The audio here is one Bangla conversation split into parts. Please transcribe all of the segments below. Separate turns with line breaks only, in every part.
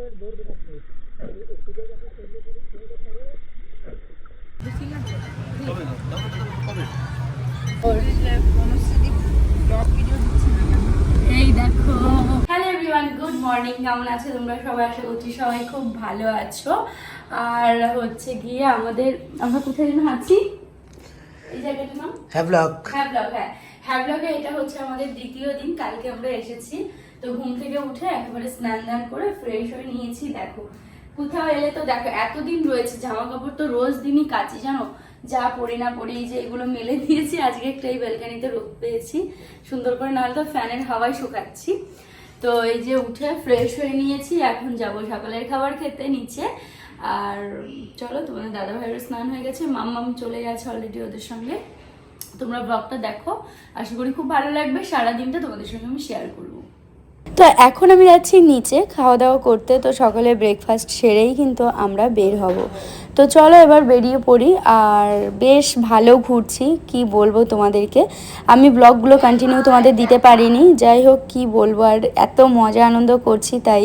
এই দেখো হ্যালো এভরিওয়ান গুড মর্নিং কেমন আছো তোমরা সবাই? আশা করছি সবাই খুব ভালো আছো। আর হচ্ছে গিয়ে আমাদের আমরা কোথায় যেন আছি? এই জায়গাটার নাম?
হ্যাভলক
হ্যাঁ। হ্যাভলগে এটা হচ্ছে আমাদের দ্বিতীয় দিন। কালকে আমরা এসেছি। তো ঘুম থেকে উঠে একেবারে স্নান দান করে ফ্রেশ হয়ে নিয়েছি, দেখো। কোথাও এলে তো দেখো, এতদিন রয়েছে জামা কাপড় তো রোজ দিনই কাচি, জানো? যা পরি না পরি যে এগুলো মেলে দিয়েছি, আজকে একটা এই ব্যালকানিতে রোদ পেয়েছি। সুন্দর করে নাহলে তো ফ্যানের হাওয়ায় শুকাচ্ছি। তো এই যে উঠে ফ্রেশ হয়ে নিয়েছি, এখন যাব সকালের খাবার খেতে নিচে। আর চলো, তোমাদের দাদা ভাইয়ের স্নান হয়ে গেছে, মাম্মাম চলে গেছে অলরেডি ওদের সঙ্গে। তোমরা ব্লগটা দেখো, আশা করি খুব ভালো লাগবে সারা দিনটা তোমাদের সঙ্গে আমি শেয়ার করব।
তো এখন আমি যাচ্ছি নিচে, খাওয়া দাওয়া করতে। তো সকালে ব্রেকফাস্ট সেরেই কিন্তু আমরা বের হব। তো চলো এবার বেরিয়ে পড়ি, আর বেশ ভালো ঘুরছি, কি বলব তোমাদেরকে। আমি ব্লগগুলো কন্টিনিউ তোমাদের দিতে পারিনি, যাই হোক, কি বলব, আর এত মজা আনন্দ করছি, তাই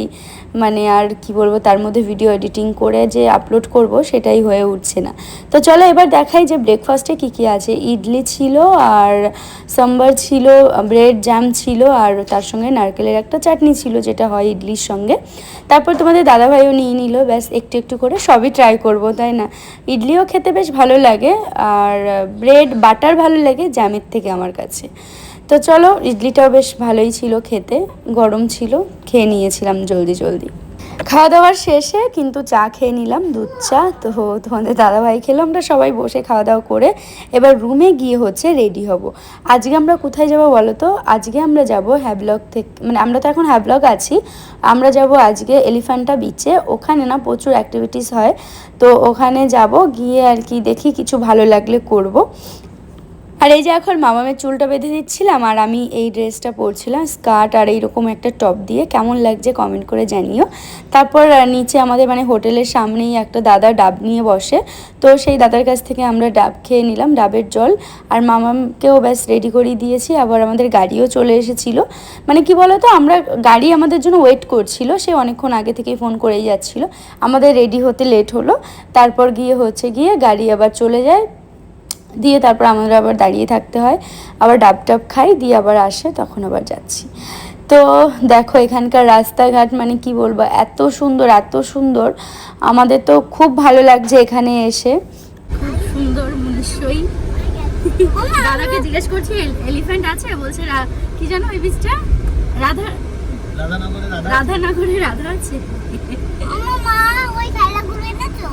মানে আর কি বলব, তার মধ্যে ভিডিও এডিটিং করে যে আপলোড করব, সেটাই হয়ে উঠছে না। তো চলো এবার দেখাই যে ব্রেকফাস্টে কি কি আছে। ইডলি ছিল, আর সাম্বার ছিল ব্রেড জ্যাম ছিল, আর তার সঙ্গে নারকেলের একটা চাটনি ছিল, যেটা হয় ইডলির সঙ্গে। তারপর তোমাদের দাদাভাইও নিয়ে নিল, ব্যাস, একটু একটু করে সবই ট্রাই করব, তাই না। ইডলিও খেতে বেশ ভালো লাগে আর ব্রেড, বাটার ভালো লাগে জ্যামের থেকে আমার কাছে। তো চলো, ইডলিটাও বেশ ভালোই ছিল খেতে, গরম ছিল, খেয়ে নিয়েছিলাম জলদি জলদি। খাওয়া দাওয়ার শেষে কিন্তু চা খেয়ে নিলাম, দুধ চা। তো তোমাদের দাদাভাই খেলো, আমরা সবাই বসে খাওয়া দাওয়া করে এবার রুমে গিয়ে হচ্ছে রেডি হব। আজকে আমরা কোথায় যাব বলো তো? আজকে আমরা যাব হ্যাবলক থেকে মানে আমরা তো এখন হ্যাবলক আছি। আমরা যাব আজকে এলিফ্যান্টা বিচে ওখানে না প্রচুর অ্যাক্টিভিটিস হয়। তো ওখানে যাব গিয়ে আর কি দেখি কিছু ভালো লাগলে করব। আর এই যে এখন মামামের চুলটা বেঁধে দিচ্ছিলাম আর আমি এই ড্রেসটা পরছিলাম, স্কার্ট আর এইরকম একটা টপ দিয়ে। কেমন লাগছে কমেন্ট করে জানিও। তারপর নিচে আমাদের মানে হোটেলের সামনেই একটা দাদা ডাব নিয়ে বসে। তো সেই দাদার কাছ থেকে আমরা ডাব খেয়ে নিলাম, ডাবের জল। আর মামামকেও ব্যাস রেডি করিয়ে দিয়েছি, আবার আমাদের গাড়িও চলে এসেছিল। মানে কি বলতো, আমরা গাড়ি আমাদের জন্য ওয়েট করছিল, সে অনেকক্ষণ আগে থেকেই ফোন করেই যাচ্ছিল। আমাদের রেডি হতে লেট হলো, তারপর গিয়ে হচ্ছে গিয়ে গাড়ি আবার চলে যায়। দিয়ে তারপর আমাদের আবার দাঁড়িয়ে থাকতে হয়। আবার ডাব টাব খাই দিয়ে আবার আসে তখন আবার যাচ্ছি। তো দেখো এখানকার রাস্তাঘাট মানে কি বলব? এত সুন্দর এত সুন্দর। আমাদের তো খুব ভালো লাগছে এখানে এসে।
খুব সুন্দর মনুষ্যই দাদাকে জিজ্ঞেস করছি এলিফ্যান্ট আছে? বলছে রা- কি জানো বীজটা রাধা রাধানগরে রাধা আছে
আমার মা ওই খেলাগুলো এনেছো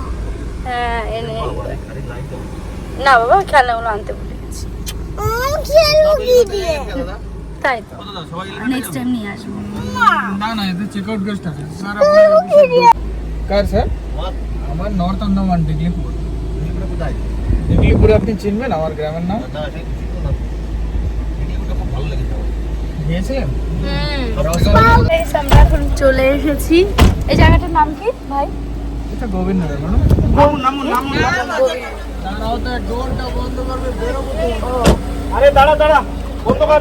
হ্যাঁ এনে না বাবা খেলনাগুলো আনতে ভুলে গেছি। তাই তো। নেক্সট টাইম নিয়ে আসব।
না না গেস্ট আছে। স্যার কার স্যার? আমার। নর্থ আন্দামান ডিগলিপুর ডিগলিপুরে আপনি চিনবেন? আমার গ্রামের নাম?
আমরা। এখন চলে এসেছি। এই জায়গাটার নাম কি ভাই?
এটা গোবিন্দ। দাঁড়াও তো ডোরটা বন্ধ করবে বেরোবো তো। আরে দাঁড়া দাঁড়া বন্ধ কর।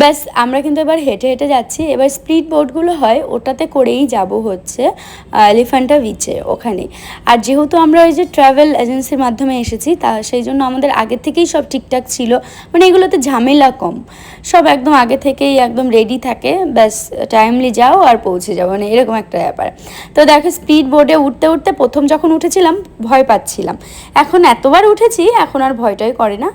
ব্যাস, আমরা কিন্তু এবার হেঁটে হেঁটে যাচ্ছি। এবার স্পিড বোটগুলো হয়, ওটাতে করেই যাব হচ্ছে এলিফ্যান্টা বিচে ওখানে। আর যেহেতু আমরা ওই যে ট্রাভেল এজেন্সির মাধ্যমে এসেছি, তা সেই জন্য আমাদের আগে থেকেই সব ঠিকঠাক ছিল। মানে এগুলোতে ঝামেলা কম। সব একদম আগে থেকেই একদম রেডি থাকে, ব্যাস টাইমলি যাও আর পৌঁছে যাও। মানে এরকম একটা ব্যাপার। তো দেখো স্পিড বোটে উঠতে উঠতে প্রথম যখন উঠেছিলাম, ভয় পাচ্ছিলাম। এখন এতবার উঠেছি, এখন আর ভয়টাই করে না।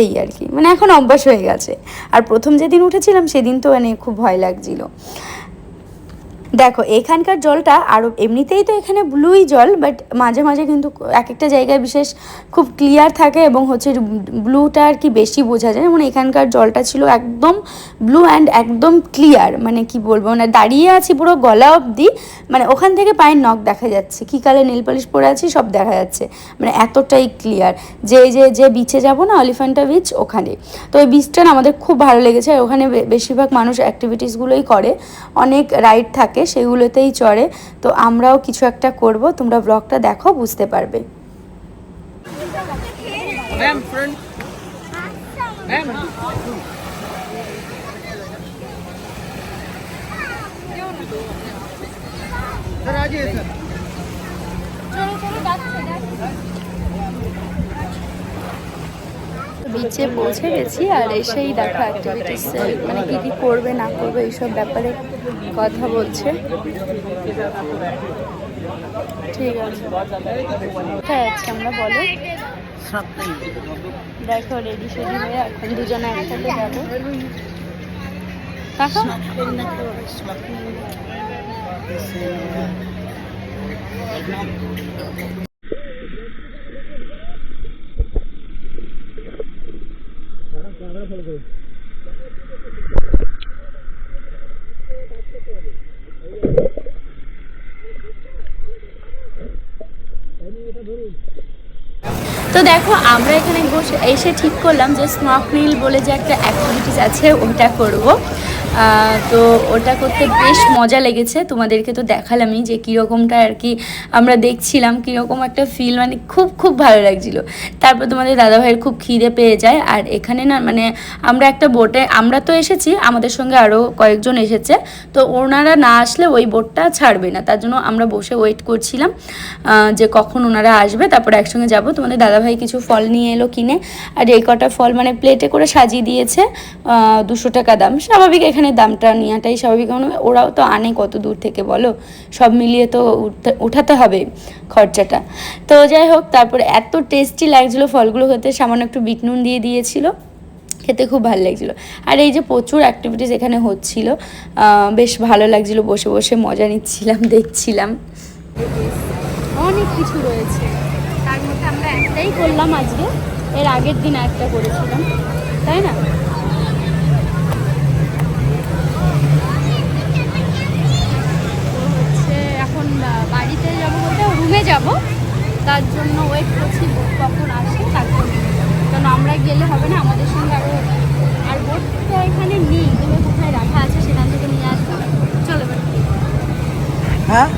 এই আর কি। মানে এখন অভ্যাস হয়ে গেছে। আর প্রথম যেদিন উঠেছিলাম, সেদিন তো মানে খুব ভয় লাগছিল। দেখো, এখানকার জলটা আরও এমনিতেই তো এখানে ব্লুই জল বাট মাঝে মাঝে কিন্তু এক একটা জায়গায় বিশেষ খুব ক্লিয়ার থাকে এবং হচ্ছে ব্লুটা আর কি বেশি বোঝা যায়। যেমন এখানকার জলটা ছিল একদম ব্লু অ্যান্ড একদম ক্লিয়ার মানে কি বলব মানে দাঁড়িয়ে আছি পুরো গলা অবধি মানে ওখান থেকে পায়ের নখ দেখা যাচ্ছে। কী কালার নীল পালিশ পরে আছি সব দেখা যাচ্ছে মানে এতটাই ক্লিয়ার যে যে যে বিচে যাব না অলিফ্যান্টা বিচ ওখানে। তো ওই বিচটা আমাদের খুব ভালো লেগেছে, আর ওখানে বেশিরভাগ মানুষ অ্যাক্টিভিটিসগুলোই করে। অনেক রাইড থাকে। সেগুলোতেই চড়ে। তো আমরাও কিছু একটা করব তোমরা ব্লগটা দেখো বুঝতে পারবে।
ম্যাম
বিচে পৌঁছে গেছি আর এসেই দেখো অ্যাক্টিভিটিস মানে কী কী করবে, না করবে, এইসব ব্যাপারে কথা বলছে। ঠিক আছে। কোথায় আছি আমরা, বলো? দেখো রেডি সেডি হয়ে এখন দুজনে একসাথে যাব। দেখো তো দেখো, আমরা এখানে বসে এসে ঠিক করলাম যে স্নর্কেল বলে যে একটা অ্যাক্টিভিটিস আছে, ওইটা করব। তো ওটা করতে বেশ মজা লেগেছে। তোমাদেরকে তো দেখালামই যে কীরকমটা আর কি আমরা দেখছিলাম, কীরকম একটা ফিল মানে খুব খুব ভালো লাগছিল। তারপর তোমাদের দাদাভাইয়ের খুব খিদে পেয়ে যায়। আর এখানে না মানে আমরা একটা বোটে আমরা তো এসেছি, আমাদের সঙ্গে আরও কয়েকজন এসেছে। তো ওনারা না আসলে ওই বোটটা ছাড়বে না। তার জন্য আমরা বসে ওয়েট করছিলাম যে কখন ওনারা আসবে। তারপর একসঙ্গে যাব। তোমাদের দাদাভাই কিছু ফল নিয়ে এলো কিনে। আর এই কটা ফল মানে প্লেটে করে সাজিয়ে দিয়েছে দুশো টাকা দাম। স্বাভাবিক এখানে দামটা নেওয়াটাই স্বাভাবিক। কারণ ওরাও তো আনে কত দূর থেকে, বলো? সব মিলিয়ে তো উঠতে- হবে খরচাটা। তো যাই হোক, তারপরে এত টেস্টি লাগছিল ফলগুলো খেতে। সামান্য একটু বিট নুন দিয়ে দিয়েছিল। খেতে খুব ভালো লাগছিল। আর এই যে প্রচুর অ্যাক্টিভিটিস এখানে হচ্ছিল বেশ ভালো লাগছিল। বসে বসে মজা নিচ্ছিলাম, দেখছিলাম। অনেক কিছু রয়েছে। তার মধ্যে আমরা একটাই করলাম আজকে। এর আগের দিন একটা করেছিলাম। তাই না তো হচ্ছে এখন আহ, বাড়িতে যাব বলতে রুমে যাব। তার জন্য ওয়েট করছি কখন আসে জন্য। কারণ আমরা গেলে হবে না? আমাদের সঙ্গে আরও আর বোট তো এখানে নেই তবে কোথায় রাখা আছে সেখান থেকে নিয়ে আসব। চলো
হ্যাঁ?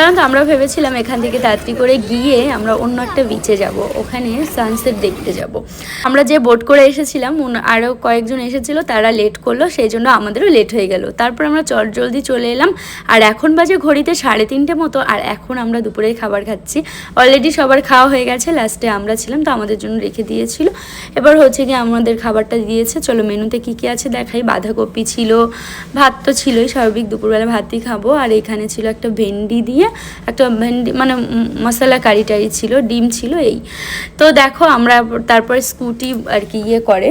জানো তো আমরা ভেবেছিলাম এখান থেকে তাড়াতাড়ি করে গিয়ে আমরা অন্য একটা বিচে যাব। ওখানে সানসেট দেখতে যাব। আমরা যে বোট করে এসেছিলাম আরও কয়েকজন এসেছিল, তারা লেট করল, সেই জন্য আমাদেরও লেট হয়ে গেল। তারপর আমরা চট জলদি চলে এলাম। আর এখন বাজে ঘড়িতে সাড়ে তিনটে মতো, আর এখন আমরা দুপুরের খাবার খাচ্ছি। অলরেডি সবার খাওয়া হয়ে গেছে লাস্টে আমরা ছিলাম, তো আমাদের জন্য রেখে দিয়েছিল। এবার হচ্ছে কি আমাদের খাবারটা দিয়েছে। চলো মেনুতে কি কি আছে দেখাই। বাঁধাকপি ছিল, ভাত তো ছিলই, স্বাভাবিক দুপুরবেলা ভাতই খাব। আর এখানে ছিল একটা ভেন্ডি দিয়ে একটা ভেন্ডি মানে মশলা কারি টারি ছিল, ডিম ছিল এই। তো দেখো আমরা তারপরে স্কুটি আর কি ইয়ে করে।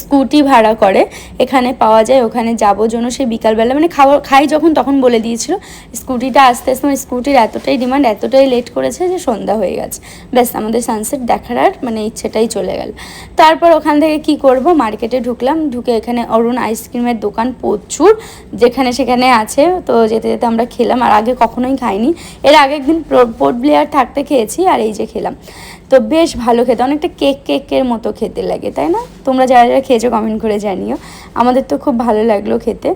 স্কুটি ভাড়া করে এখানে পাওয়া যায়, ওখানে যাব জন্য। সে বিকালবেলা মানে খাওয়া, খাই যখন তখন বলে দিয়েছিল, স্কুটিটা আস্তে আস্তে মানে স্কুটির এতটাই ডিমান্ড এতটাই লেট করেছে যে সন্ধ্যা হয়ে গেছে। ব্যাস, আমাদের সানসেট দেখার আর মানে ইচ্ছেটাই চলে গেল। তারপর ওখান থেকে কি করব? মার্কেটে ঢুকলাম, ঢুকে এখানে অরুণ আইসক্রিমের দোকান প্রচুর, যেখানে সেখানে আছে, তো যেতে যেতে আমরা খেলাম, আর আগে কখনোই খাইনি। এর আগে একদিন পোর্ট ব্লেয়ার থাকতে খেয়েছি, আর এই যে খেলাম। তো বেশ ভালো খেতে অনেকটা কেক কেকের মতো খেতে লাগে তাই না? তোমরা যারা যারা খেয়েছো কমেন্ট করে জানিও। আমাদের তো খুব ভালো লাগল খেতে।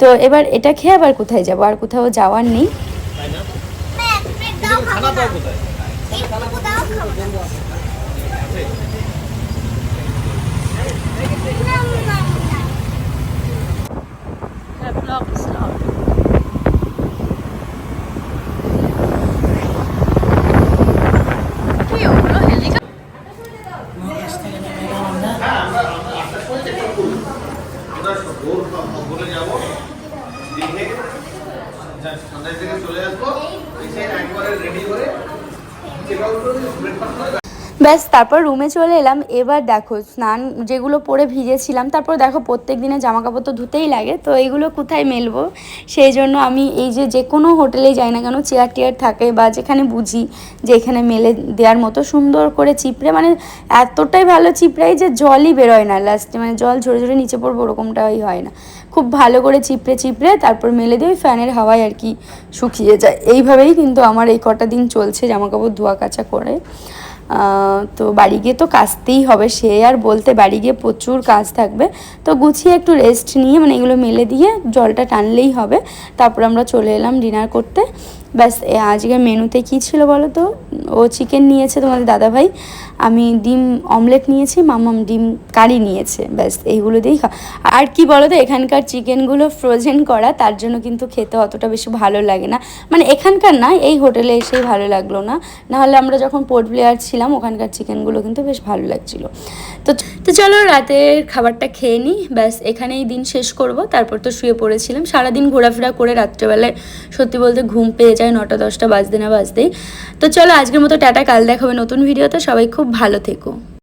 তো এবার এটা খেয়ে আবার কোথায় যাব? আর কোথাও যাওয়ার নেই
প্লেট প্লেট দাও খাব না এইটুকু দাও খাব না নাম, নাম, নাম।
সন্ধ্যায় থেকে চলে আসব এসে একবারে রেডি করে চেক আউট করে ব্রেকফাস্ট করে
ব্যাস, তারপর রুমে চলে এলাম। এবার দেখো, স্নান যেগুলো পরে ভিজেছিলাম, তারপর দেখো প্রত্যেক দিনে জামা কাপড় তো ধুতেই লাগে, তো এইগুলো কোথায় মেলবো? সেই জন্য আমি এই যে যে কোনো হোটেলে যাই না কেন চেয়ার টেয়ার থাকে বা যেখানে বুঝি যে এখানে মেলে দেওয়ার মতো সুন্দর করে চিপড়ে মানে এতটাই ভালো চিপড়াই যে জলই বেরোয় না লাস্টে মানে জল ঝরে ঝরে নিচে পড়ব ওরকমটাই হয় না। খুব ভালো করে চিপড়ে চিপড়ে তারপর মেলে দিয়ে ফ্যানের হাওয়ায় আর কি শুকিয়ে যায়। এইভাবেই কিন্তু আমার এই কটা দিন চলছে জামা কাপড় ধোয়া কাচা করে। তো বাড়ি গিয়ে তো কাচতেই হবে। সে আর বলতে বাড়ি গিয়ে প্রচুর কাজ থাকবে। তো গুছিয়ে একটু রেস্ট নিয়ে মানে এগুলো মেলে দিয়ে জলটা টানলেই হবে। তারপর আমরা চলে এলাম ডিনার করতে। ব্যাস, এ আজকে মেনুতে কি ছিল বলো তো? ও চিকেন নিয়েছে তোমাদের দাদাভাই, আমি ডিম অমলেট নিয়েছি, মামাম ডিম কারি নিয়েছে, ব্যাস, এইগুলো দিয়েই খা আর কি বলো তো, এখানকার চিকেনগুলো ফ্রোজেন করা, তার জন্য কিন্তু খেতে অতটা বেশি ভালো লাগে না। মানে এখানকার না, এই হোটেলে এসেই ভালো লাগল না। নাহলে আমরা যখন পোর্ট প্লেয়ার ছিলাম, ওখানকার চিকেনগুলো কিন্তু বেশ ভালো লাগছিল। তো তো চলো রাতের খাবারটা খেয়ে নিই, ব্যাস, এখানেই দিন শেষ করব, তারপর তো শুয়ে পড়েছিলাম। সারাদিন ঘোরাফেরা করে রাত্রেবেলায় সত্যি বলতে ঘুম পেয়ে যায়, নটা, দশটা বাজতে না বাজতেই। তো চলো আজকের মতো টাটা, কাল দেখাবে নতুন ভিডিওতে সবাই খুব ভালো থেকো।